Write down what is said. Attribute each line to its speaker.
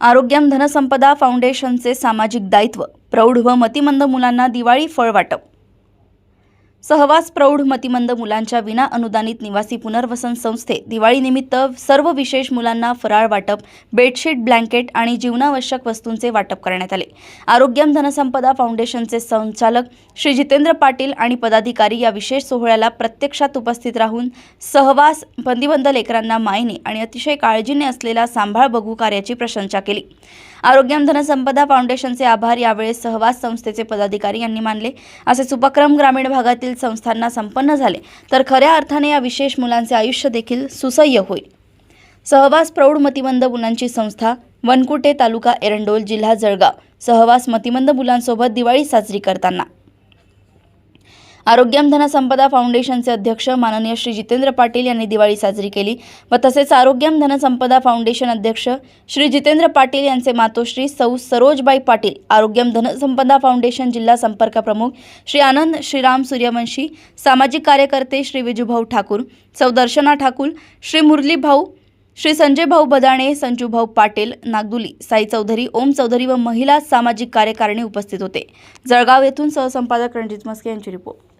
Speaker 1: आरोग्यम धनसंपदा फाउंडेशनचे सामाजिक दायित्व प्रौढ व मतिमंद मुलांना दिवाळी फळ वाटप. सहवास प्रौढ मतिमंद मुलांच्या विना अनुदानित निवासी पुनर्वसन संस्थे दिवाळीनिमित्त सर्व विशेष मुलांना फराळ वाटप बेडशीट ब्लँकेट आणि जीवनावश्यक वस्तूंचे वाटप करण्यात आले. आरोग्यम धनसंपदा फाउंडेशनचे संचालक श्री जितेंद्र पाटील आणि पदाधिकारी या विशेष सोहळ्याला प्रत्यक्षात उपस्थित राहून सहवास प्रतिबंध लेकरांना मायने आणि अतिशय काळजीने असलेला सांभाळ बघू कार्याची प्रशंसा केली. आरोग्यम धनसंपदा फाउंडेशनचे आभार यावेळेस सहवास संस्थेचे पदाधिकारी यांनी मानले. असेच उपक्रम ग्रामीण भागातील संस्थांना संपन्न झाले तर खऱ्या अर्थाने या विशेष मुलांचे आयुष्य देखील सुसह्य होईल. सहवास प्रौढ मतिमंद मुलांची संस्था वनकुटे तालुका एरंडोल जिल्हा जळगाव. सहवास मतिमंद मुलांसोबत दिवाळी साजरी करताना. आरोग्यम धनसंपदा फाउंडेशनचे अध्यक्ष माननीय श्री जितेंद्र पाटील यांनी दिवाळी साजरी केली व तसेच आरोग्यम धनसंपदा फाउंडेशन अध्यक्ष श्री जितेंद्र पाटील यांचे मातोश्री सौ सरोजबाई पाटील आरोग्यम धनसंपदा फाउंडेशन जिल्हा संपर्क प्रमुख श्री आनंद श्रीराम सूर्यवंशी सामाजिक कार्यकर्ते श्री विजूभाऊ ठाकूर सौ दर्शना ठाकूर श्री मुरली भाऊ श्री संजय भाऊ बदाणे संजूभाऊ पाटील नागदुली साई चौधरी ओम चौधरी व महिला सामाजिक कार्यकारिणी उपस्थित होते. जळगाव येथून सहसंपादक रणजित मस्के यांची रिपोर्ट.